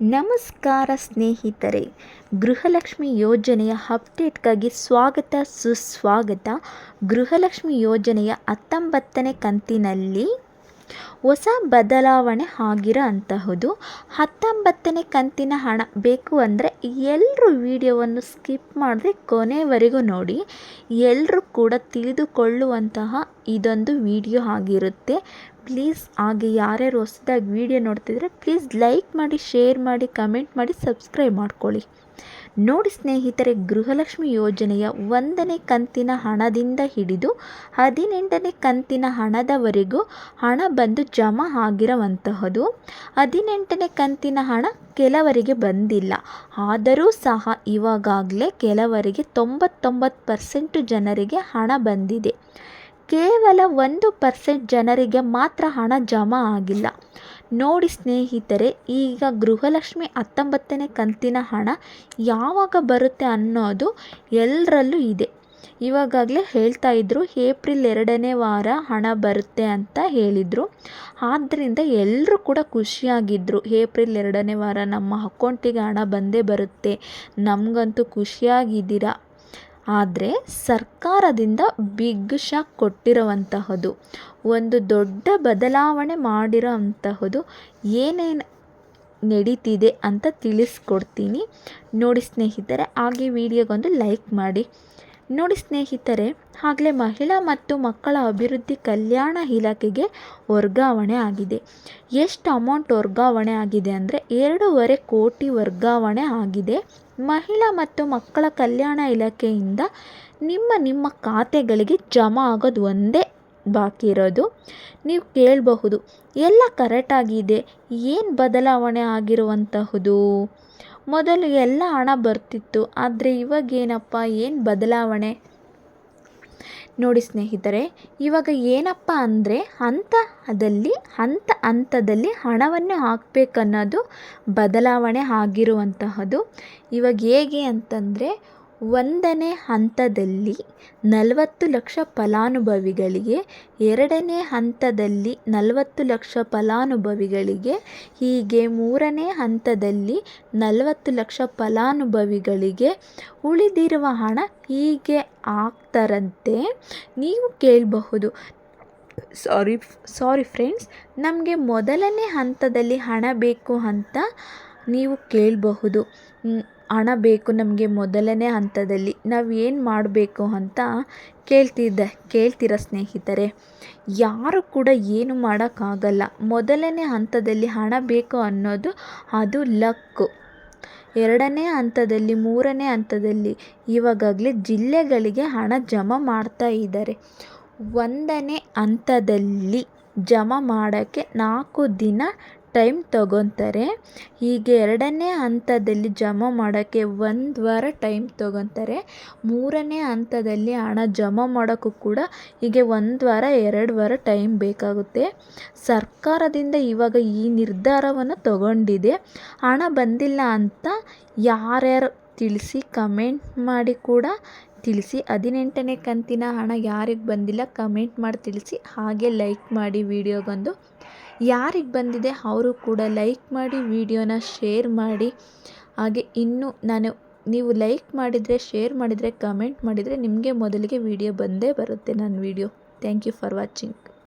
ನಮಸ್ಕಾರ ಸ್ನೇಹಿತರೆ. ಗೃಹಲಕ್ಷ್ಮಿ ಯೋಜನೆಯ ಅಪ್ಡೇಟ್ಗಾಗಿ ಸ್ವಾಗತ, ಸುಸ್ವಾಗತ. ಗೃಹಲಕ್ಷ್ಮಿ ಯೋಜನೆಯ ಹತ್ತೊಂಬತ್ತನೇ ಕಂತಿನಲ್ಲಿ ಹೊಸ ಬದಲಾವಣೆ ಆಗಿರೋ ಅಂತಹುದು ಹತ್ತೊಂಬತ್ತನೇ ಕಂತಿನ ಹಣ ಬೇಕು ಅಂದರೆ ಎಲ್ಲರೂ ವಿಡಿಯೋವನ್ನು ಸ್ಕಿಪ್ ಮಾಡದೆ ಕೊನೆವರೆಗೂ ನೋಡಿ. ಎಲ್ಲರೂ ಕೂಡ ತಿಳಿದುಕೊಳ್ಳುವಂತಹ ಇದೊಂದು ವಿಡಿಯೋ ಆಗಿರುತ್ತೆ. ಪ್ಲೀಸ್ ಹಾಗೆ ಯಾರ್ಯಾರು ಹೊಸದಾಗಿ ವಿಡಿಯೋ ನೋಡ್ತಿದ್ರೆ ಪ್ಲೀಸ್ ಲೈಕ್ ಮಾಡಿ, ಶೇರ್ ಮಾಡಿ, ಕಮೆಂಟ್ ಮಾಡಿ, ಸಬ್ಸ್ಕ್ರೈಬ್ ಮಾಡ್ಕೊಳ್ಳಿ. ನೋಡಿ ಸ್ನೇಹಿತರೆ, ಗೃಹಲಕ್ಷ್ಮಿ ಯೋಜನೆಯ ಒಂದನೇ ಕಂತಿನ ಹಣದಿಂದ ಹಿಡಿದು ಹದಿನೆಂಟನೇ ಕಂತಿನ ಹಣದವರೆಗೂ ಹಣ ಬಂದು ಜಮಾ ಆಗಿರುವಂತಹದ್ದು ಹದಿನೆಂಟನೇ ಕಂತಿನ ಹಣ ಕೆಲವರಿಗೆ ಬಂದಿಲ್ಲ. ಆದರೂ ಸಹ ಇವಾಗಲೇ ಕೆಲವರಿಗೆ ತೊಂಬತ್ತೊಂಬತ್ತು ಪರ್ಸೆಂಟು ಜನರಿಗೆ ಹಣ ಬಂದಿದೆ. ಕೇವಲ ಒಂದು ಪರ್ಸೆಂಟ್ ಜನರಿಗೆ ಮಾತ್ರ ಹಣ ಜಮಾ ಆಗಿಲ್ಲ. ನೋಡಿ ಸ್ನೇಹಿತರೆ, ಈಗ ಗೃಹಲಕ್ಷ್ಮಿ ಹತ್ತೊಂಬತ್ತನೇ ಕಂತಿನ ಹಣ ಯಾವಾಗ ಬರುತ್ತೆ ಅನ್ನೋದು ಎಲ್ಲರಲ್ಲೂ ಇದೆ. ಇವಾಗಲೇ ಹೇಳ್ತಾ ಇದ್ರು, ಏಪ್ರಿಲ್ ಎರಡನೇ ವಾರ ಹಣ ಬರುತ್ತೆ ಅಂತ ಹೇಳಿದರು. ಆದ್ದರಿಂದ ಎಲ್ಲರೂ ಕೂಡ ಖುಷಿಯಾಗಿದ್ದರು ಏಪ್ರಿಲ್ ಎರಡನೇ ವಾರ ನಮ್ಮ ಅಕೌಂಟಿಗೆ ಹಣ ಬಂದೇ ಬರುತ್ತೆ. ನಮಗಂತೂ ಖುಷಿಯಾಗಿದ್ದೀರಾ? ಆದರೆ ಸರ್ಕಾರದಿಂದ ಬಿಗ್ ಶಾಕ್ ಕೊಟ್ಟಿರುವಂತಹದ್ದು ಒಂದು ದೊಡ್ಡ ಬದಲಾವಣೆ ಮಾಡಿರೋ ಅಂತಹದು ಏನೇನು ನಡೀತಿದೆ ಅಂತ ತಿಳಿಸ್ಕೊಡ್ತೀನಿ. ನೋಡಿ ಸ್ನೇಹಿತರೆ, ಹಾಗೆ ವಿಡಿಯೋಗೊಂದು ಲೈಕ್ ಮಾಡಿ. ನೋಡಿ ಸ್ನೇಹಿತರೆ, ಆಗಲೇ ಮಹಿಳಾ ಮತ್ತು ಮಕ್ಕಳ ಅಭಿವೃದ್ಧಿ ಕಲ್ಯಾಣ ಇಲಾಖೆಗೆ ವರ್ಗಾವಣೆ ಆಗಿದೆ. ಎಷ್ಟು ಅಮೌಂಟ್ ವರ್ಗಾವಣೆ ಆಗಿದೆ ಅಂದರೆ, ಎರಡೂವರೆ ಕೋಟಿ ವರ್ಗಾವಣೆ ಆಗಿದೆ. ಮಹಿಳಾ ಮತ್ತು ಮಕ್ಕಳ ಕಲ್ಯಾಣ ಇಲಾಖೆಯಿಂದ ನಿಮ್ಮ ನಿಮ್ಮ ಖಾತೆಗಳಿಗೆ ಜಮಾ ಆಗೋದು ಒಂದೇ ಬಾಕಿ ಇರೋದು. ನೀವು ಕೇಳಬಹುದು, ಎಲ್ಲ ಕರೆಕ್ಟಾಗಿದೆ ಏನು ಬದಲಾವಣೆ ಆಗಿರುವಂತಹುದು? ಮೊದಲು ಎಲ್ಲ ಹಣ ಬರ್ತಿತ್ತು, ಆದರೆ ಇವಾಗೇನಪ್ಪ ಏನು ಬದಲಾವಣೆ? ನೋಡಿ ಸ್ನೇಹಿತರೆ, ಇವಾಗ ಏನಪ್ಪ ಅಂದರೆ ಹಂತದಲ್ಲಿ ಹಂತ ಹಂತದಲ್ಲಿ ಹಣವನ್ನು ಹಾಕಬೇಕನ್ನೋದು ಬದಲಾವಣೆ ಆಗಿರುವಂತಹದ್ದು. ಇವಾಗ ಹೇಗೆ ಅಂತಂದರೆ ಒಂದನೇ ಹಂತದಲ್ಲಿ ನಲವತ್ತು ಲಕ್ಷ ಫಲಾನುಭವಿಗಳಿಗೆ, ಎರಡನೇ ಹಂತದಲ್ಲಿ ನಲವತ್ತು ಲಕ್ಷ ಫಲಾನುಭವಿಗಳಿಗೆ, ಹೀಗೆ ಮೂರನೇ ಹಂತದಲ್ಲಿ ನಲವತ್ತು ಲಕ್ಷ ಫಲಾನುಭವಿಗಳಿಗೆ ಉಳಿದಿರುವ ಹಣ ಹೀಗೆ ಆಗ್ತಾರಂತೆ. ನೀವು ಕೇಳಬಹುದು. ಸಾರಿ ಸಾರಿ ಫ್ರೆಂಡ್ಸ್, ನಮಗೆ ಮೊದಲನೇ ಹಂತದಲ್ಲಿ ಹಣ ಬೇಕು ಅಂತ ನೀವು ಕೇಳಬಹುದು. ಹಣ ಬೇಕು ನಮಗೆ ಮೊದಲನೇ ಹಂತದಲ್ಲಿ. ನಾವು ಏನು ಮಾಡಬೇಕು ಅಂತ ಕೇಳ್ತಿದ್ದೆ, ಕೇಳ್ತೀರ ಸ್ನೇಹಿತರೆ? ಯಾರು ಕೂಡ ಏನು ಮಾಡೋಕ್ಕಾಗಲ್ಲ. ಮೊದಲನೇ ಹಂತದಲ್ಲಿ ಹಣ ಬೇಕು ಅನ್ನೋದು ಅದು ಲಕ್ಕು ಎರಡನೇ ಹಂತದಲ್ಲಿ, ಮೂರನೇ ಹಂತದಲ್ಲಿ ಇವಾಗಲೇ ಜಿಲ್ಲೆಗಳಿಗೆ ಹಣ ಜಮಾ ಮಾಡ್ತಾ ಇದ್ದಾರೆ. ಒಂದನೇ ಹಂತದಲ್ಲಿ ಜಮಾ ಮಾಡೋಕ್ಕೆ ನಾಲ್ಕು ದಿನ ಟೈಮ್ ತಗೊತಾರೆ. ಹೀಗೆ ಎರಡನೇ ಹಂತದಲ್ಲಿ ಜಮಾ ಮಾಡೋಕ್ಕೆ ಒಂದು ವಾರ ಟೈಮ್ ತಗೊತಾರೆ. ಮೂರನೇ ಹಂತದಲ್ಲಿ ಹಣ ಜಮಾ ಮಾಡೋಕ್ಕೂ ಕೂಡ ಹೀಗೆ ಒಂದು ವಾರ, ಎರಡು ವಾರ ಟೈಮ್ ಬೇಕಾಗುತ್ತೆ. ಸರ್ಕಾರದಿಂದ ಇವಾಗ ಈ ನಿರ್ಧಾರವನ್ನು ತಗೊಂಡಿದೆ. ಹಣ ಬಂದಿಲ್ಲ ಅಂತ ಯಾರ್ಯಾರು ತಿಳಿಸಿ ಕಮೆಂಟ್ ಮಾಡಿ ಕೂಡ ತಿಳಿಸಿ. ಹದಿನೆಂಟನೇ ಕಂತಿನ ಹಣ ಯಾರಿಗೆ ಬಂದಿಲ್ಲ ಕಮೆಂಟ್ ಮಾಡಿ ತಿಳಿಸಿ. ಹಾಗೆ ಲೈಕ್ ಮಾಡಿ ವಿಡಿಯೋಗೊಂದು ಯಾರಿಗೆ ಬಂದಿದೆ ಅವರು ಕೂಡ ಲೈಕ್ ಮಾಡಿ ವಿಡಿಯೋನ ಶೇರ್ ಮಾಡಿ. ಹಾಗೆ ಇನ್ನೂ ನಾನು ನೀವು ಲೈಕ್ ಮಾಡಿದರೆ ಶೇರ್ ಮಾಡಿದರೆ ಕಮೆಂಟ್ ಮಾಡಿದರೆ ನಿಮಗೆ ಮೊದಲಿಗೆ ವಿಡಿಯೋ ಬಂದೇ ಬರುತ್ತೆ ನನ್ನ video thank you for watching